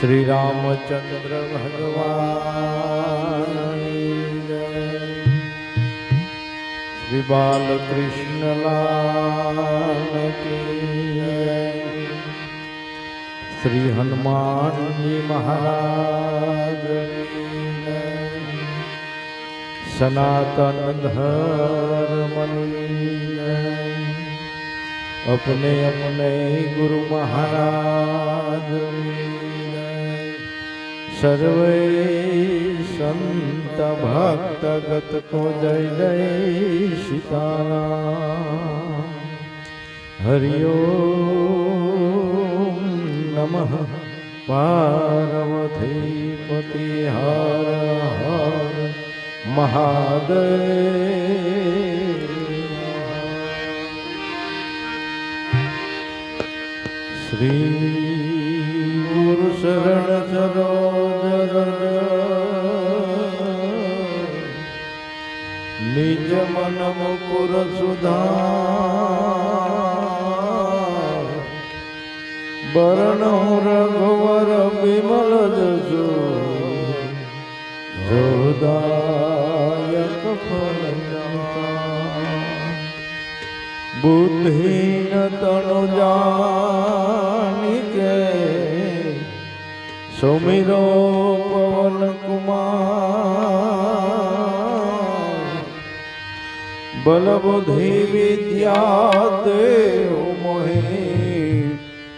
શ્રી રામચંદ્ર ભગવાનની જય. શ્રી જય. શ્રી હનુમાનજી મહારાજની જય. सनातन धर्मनी अपने अपने गुरु महाराज सर्वे संत भक्तगत को जय जय सीताराम हरिओ नमः पार्वती पति हर हर મહાદેવ શ્રી ગુરુ શરણ સરોવર નિજ મન મુકુર સુધા બરણ રઘુવર વિમલ જજો જોરદાર બુદ્ધિન તનુ જાનિકે સુમિરો પવન કુમાર બલ બુદ્ધિ વિદ્યા દેવ મોહે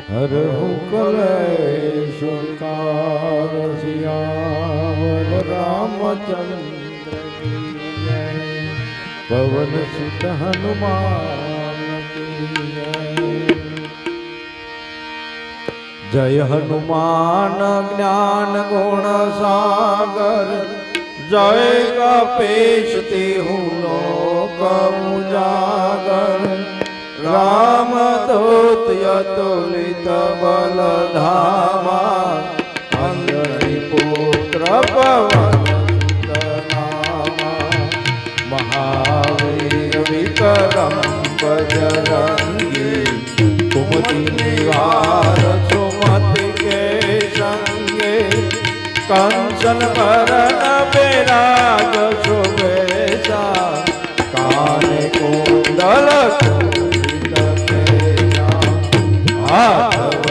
હર સુકાર સિયાવર રામચંદ્ર કી પવન સુત હનુમાન જય હનુમાન જ્ઞાન ગુણ સાગર, જય કપેશ હું લોક ઉજાગર. રામ દૂત યતુલિત બલ મહાવીર વિક્રમ બજરંગી કુમતિ નિવાર સુમતિ કે સંગે કંચન ભરણ બેરાગ શુભેશા કાને કુંડલ હાથ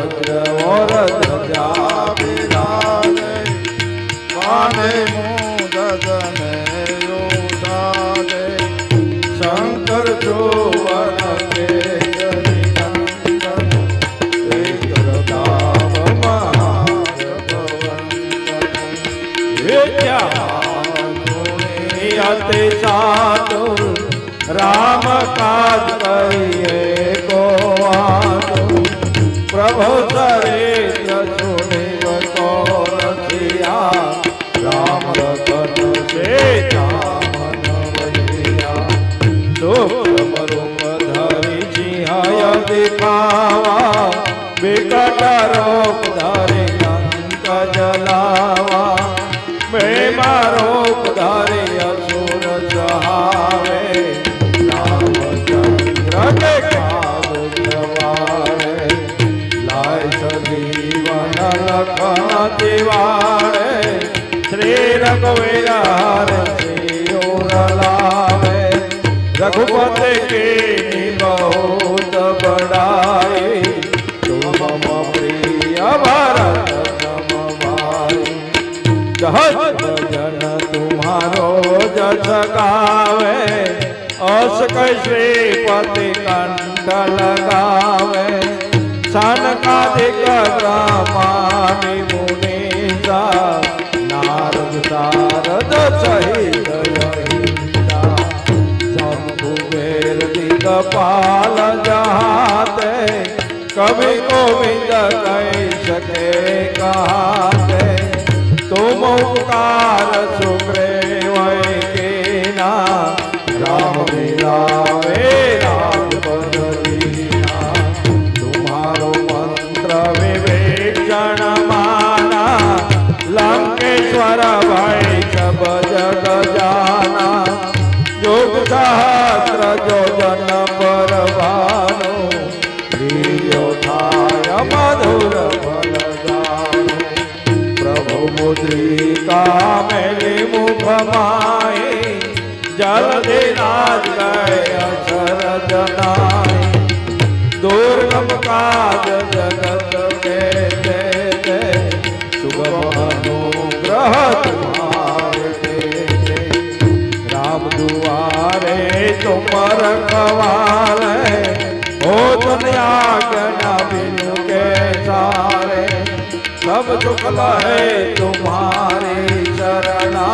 જોવન કે જલાવા વિકટ રોગ ધારે અંક જલાવા મેં મારો ધારે અસુર જહાવે રામચંદ્ર ને કાવ જવારે લાય સજીવન લખણ દેવારે શ્રી રઘુવીર શ્રી ઓર લાવે રઘુપતિ કે સહજ ભજન તુમારો જસ ગાવે અસક શ્રીપતિ કંઠ લગાવે સનકાદિક બ્રહ્માની ઉપકાર સુગ્રે મુખ માય જલધિ રાજ ગય અસર જનાય દુર્ગમ કાજ જગત કે જય જય શુભમ અનુગ્રહ તુમારે કે જય રામ દુઆરે તુમ રખવારે हो दुनिया बिनु के सारे सब दुख लहे तुम्हारी शरणा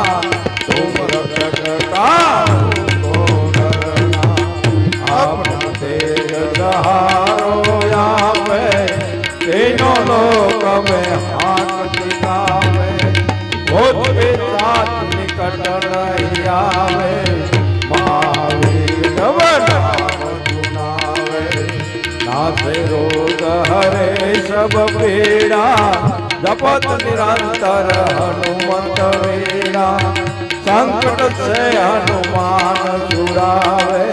सब पीड़ा जपत निरंतर हनुमत वीरा संकट से हनुमान छुड़ावे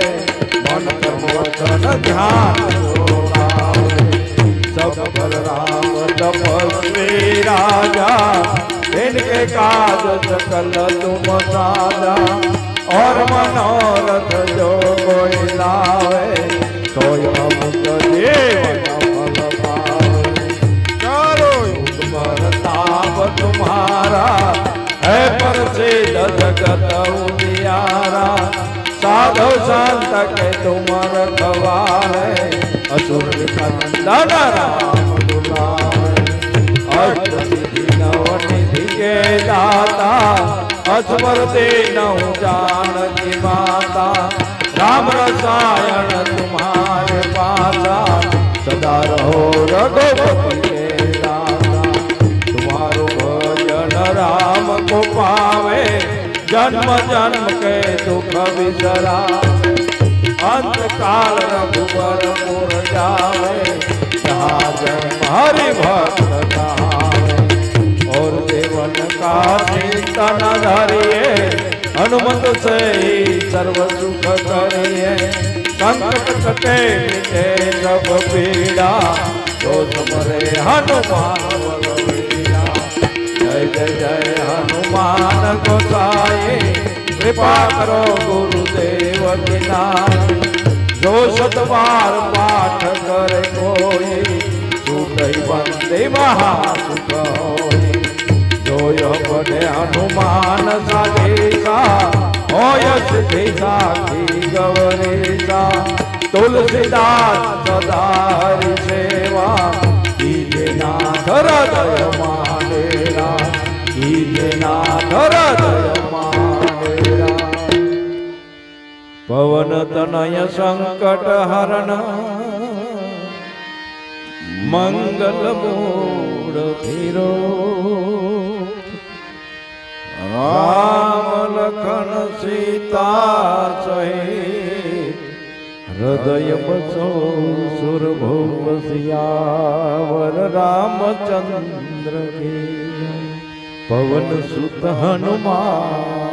मन कर्म वचन ध्यान जोड़ावे सब पर राम तपस्वी राजा इनके काज सकल तुम साजा और मनोरथ जो कोई लावे तो अमुक जीवन દાદા રામ બોલાવે અષ્ટિકે દાતા અજમર દે નવ જાનકી માતા રામ રસાયણ તુમ્હારે પાસા સદા રહો રઘુપતિ को पावे जन्म जन्म के दुख विसरा अंत काल रघुवर मुर जावे जहाँ हरि भक्त कहावे और देवन का चिंतन धरिए हनुमत से ही सर्व सुख करिए संकट कटे मिटे सब पीड़ा जो तुम्हारे हनुमान जय जय जय हनुमान गोसाई, कृपा करो गुरुदेव की જો સતવાર પાઠ કરે કોઈ સુખઈ વંદે મહાસુખ જોય બને હનુમાન સાધેસા હોય સિદ્ધિ સાખી ગવરેસા તુલસીદાસ સદારી સેવા કીજના ધરદય માનેરા કીજના ધરદય પવન તનય સંકટ હરણ. મંગલ મૂળ ફીરો. રામ લખન સીતા સહિત હૃદય બસો સુરભૂપ સિયાવર રામચંદ્ર પવન સુત હનુમાન